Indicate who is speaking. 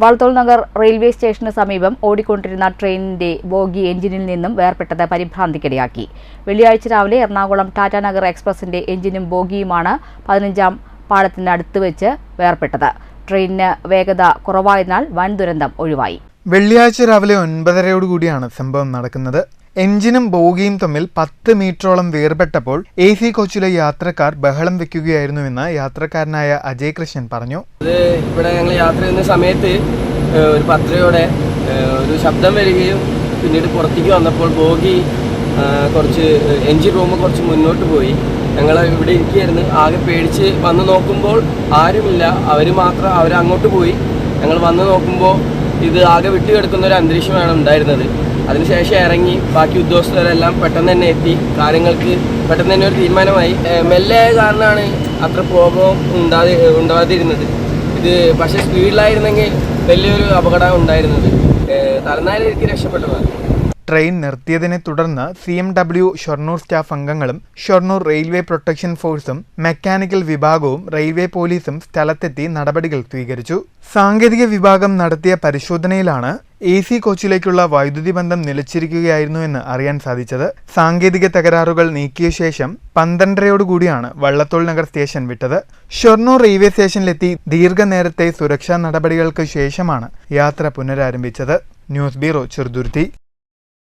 Speaker 1: വാൾത്തോൾ Nagar railway സ്റ്റേഷന് സമീപം ഓടിക്കൊണ്ടിരുന്ന ട്രെയിനിന്റെ ബോഗി എഞ്ചിനിൽ നിന്നും വേർപെട്ടത് പരിഭ്രാന്തിക്കിടയാക്കി. വെള്ളിയാഴ്ച രാവിലെ എറണാകുളം ടാറ്റാനഗർ എക്സ്പ്രസിന്റെ എഞ്ചിനും ബോഗിയുമാണ് പതിനഞ്ചാം പാളത്തിനടുത്ത് വെച്ച് വേർപെട്ടത്. ട്രെയിനിന് വേഗത കുറവായതിനാൽ വൻ ദുരന്തം ഒഴിവായി.
Speaker 2: വെള്ളിയാഴ്ച രാവിലെ ഒൻപതരയോടുകൂടിയാണ് സംഭവം നടക്കുന്നത്. എഞ്ചിനും ബോഗിയും തമ്മിൽ പത്ത് മീറ്ററോളം വേർപെട്ടപ്പോൾ എ സി കോച്ചിലെ യാത്രക്കാർ ബഹളം വെക്കുകയായിരുന്നുവെന്ന് യാത്രക്കാരനായ അജയ് കൃഷ്ണൻ പറഞ്ഞു.
Speaker 3: അത് ഇവിടെ ഞങ്ങൾ യാത്ര ചെയ്യുന്ന സമയത്ത് ഒരു പത്രയോടെ ഒരു ശബ്ദം വരികയും പിന്നീട് പുറത്തേക്ക് വന്നപ്പോൾ ബോഗി കുറച്ച് എഞ്ചിൻ റൂം കുറച്ച് മുന്നോട്ട് പോയി. ഞങ്ങൾ ഇവിടെ ഇരിക്കുകയായിരുന്നു. ആകെ പേടിച്ച് വന്ന് നോക്കുമ്പോൾ ആരുമില്ല. അവർ മാത്രം അവർ അങ്ങോട്ട് പോയി. ഞങ്ങൾ വന്ന് നോക്കുമ്പോൾ ഇത് ആകെ വിട്ടുകിടക്കുന്ന ഒരു അന്തരീക്ഷമാണ് ഉണ്ടായിരുന്നത്. അതിനുശേഷം ഇറങ്ങി ബാക്കി ഉദ്യോഗസ്ഥരെല്ലാം പെട്ടെന്ന് തന്നെ എത്തി. കാര്യങ്ങൾക്ക് പെട്ടെന്ന് തന്നെ ഒരു തീരുമാനമായി. മെല്ലെ കാരണമാണ് അത്ര പ്രോബ്ലം ഉണ്ടാതി ഉണ്ടാകാതിരുന്നത് ഇത് പക്ഷേ സ്പീഡിലായിരുന്നെങ്കിൽ വലിയൊരു അപകടം ഉണ്ടായിരുന്നത്. തലനാരിക്ക് രക്ഷപ്പെട്ടതാണ്.
Speaker 2: ട്രെയിൻ നിർത്തിയതിനെ തുടർന്ന് C M W Shoranur staff അംഗങ്ങളും ഷൊർണൂർ റെയിൽവേ പ്രൊട്ടക്ഷൻ ഫോഴ്സും മെക്കാനിക്കൽ വിഭാഗവും റെയിൽവേ പോലീസും സ്ഥലത്തെത്തി നടപടികൾ സ്വീകരിച്ചു. സാങ്കേതിക വിഭാഗം നടത്തിയ പരിശോധനയിലാണ് എ സി കോച്ചിലേക്കുള്ള വൈദ്യുതി ബന്ധം നിലച്ചിരിക്കുകയായിരുന്നുവെന്ന് അറിയാൻ സാധിച്ചത്. സാങ്കേതിക തകരാറുകൾ നീക്കിയ ശേഷം പന്ത്രണ്ടരയോടുകൂടിയാണ് വള്ളത്തോൾ നഗർ സ്റ്റേഷൻ വിട്ടത്. ഷൊർണൂർ റെയിൽവേ സ്റ്റേഷനിലെത്തി ദീർഘനേരത്തെ സുരക്ഷാ നടപടികൾക്ക് ശേഷമാണ് യാത്ര പുനരാരംഭിച്ചത്. News bureau Cheruthuruthy.